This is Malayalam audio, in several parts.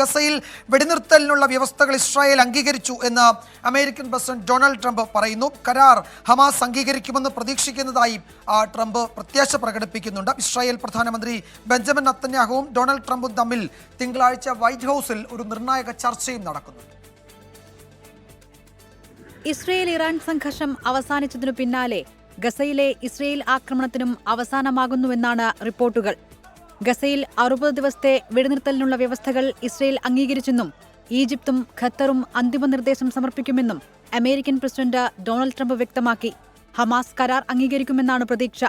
ഗസയിൽ വെടിനിർത്തലിനുള്ള വ്യവസ്ഥകൾ ഇസ്രായേൽ അംഗീകരിച്ചു എന്ന് അമേരിക്കൻ പ്രസിഡന്റ് ഡൊണാൾഡ് ട്രംപ് പറയുന്നു. കരാർ ഹമാസ് അംഗീകരിക്കുമെന്ന് പ്രതീക്ഷിക്കുന്നതായി ട്രംപ് പ്രത്യാശ പ്രകടിപ്പിക്കുന്നുണ്ട്. ഇസ്രായേൽ പ്രധാനമന്ത്രി ബെഞ്ചമിൻ നത്തന്യാഹുവും ഡൊണാൾഡ് ട്രംപും തമ്മിൽ തിങ്കളാഴ്ച വൈറ്റ് ഹൗസിൽ ഒരു നിർണായക ചർച്ചയും നടക്കുന്നുണ്ട്. ഇസ്രയേൽ ഇറാൻ സംഘർഷം അവസാനിച്ചതിനു പിന്നാലെ ഗസയിലെ ഇസ്രയേൽ ആക്രമണത്തിനും അവസാനമാകുന്നുവെന്നാണ് റിപ്പോർട്ടുകൾ. ഗസയിൽ അറുപത് ദിവസത്തെ വെടിനിർത്തലിനുള്ള വ്യവസ്ഥകൾ ഇസ്രയേൽ അംഗീകരിച്ചെന്നും ഈജിപ്തും ഖത്തറും അന്തിമ നിർദ്ദേശം സമർപ്പിക്കുമെന്നും അമേരിക്കൻ പ്രസിഡന്റ് ഡൊണാൾഡ് ട്രംപ് വ്യക്തമാക്കി. ഹമാസ് കരാർ അംഗീകരിക്കുമെന്നാണ് പ്രതീക്ഷ.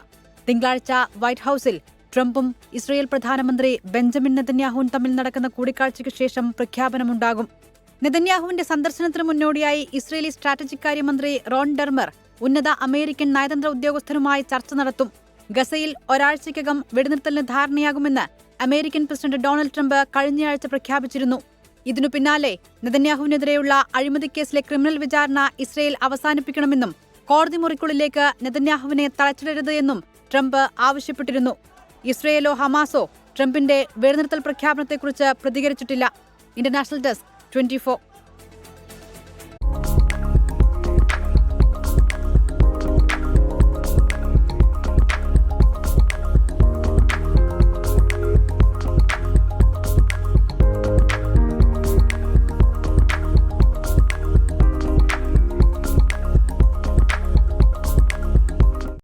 തിങ്കളാഴ്ച വൈറ്റ് ഹൌസിൽ ട്രംപും ഇസ്രയേൽ പ്രധാനമന്ത്രി ബെഞ്ചമിൻ നെതന്യാഹുവും തമ്മിൽ നടക്കുന്ന കൂടിക്കാഴ്ചയ്ക്ക് ശേഷം പ്രഖ്യാപനമുണ്ടാകും. നെതന്യാഹുവിന്റെ സന്ദർശനത്തിന് മുന്നോടിയായി ഇസ്രയേലി സ്ട്രാറ്റജിക് കാര്യമന്ത്രി റോൺ ഡെർമർ ഉന്നത അമേരിക്കൻ നയതന്ത്ര ഉദ്യോഗസ്ഥരുമായി ചർച്ച നടത്തും. ഗസയിൽ ഒരാഴ്ചയ്ക്കകം വെടിനിർത്തലിന് ധാരണയാകുമെന്ന് അമേരിക്കൻ പ്രസിഡന്റ് ഡൊണാൾഡ് ട്രംപ് കഴിഞ്ഞയാഴ്ച പ്രഖ്യാപിച്ചിരുന്നു. ഇതിനു പിന്നാലെ നെതന്യാഹുവിനെതിരെയുള്ള അഴിമതി കേസിലെ ക്രിമിനൽ വിചാരണ ഇസ്രയേൽ അവസാനിപ്പിക്കണമെന്നും കോടതി മുറിക്കുള്ളിലേക്ക് നെതന്യാഹുവിനെ തളച്ചിടരുത് എന്നും ട്രംപ് ആവശ്യപ്പെട്ടിരുന്നു. ഇസ്രയേലോ ഹമാസോ ട്രംപിന്റെ വെടിനിർത്തൽ പ്രഖ്യാപനത്തെക്കുറിച്ച് പ്രതികരിച്ചിട്ടില്ല. International desk twenty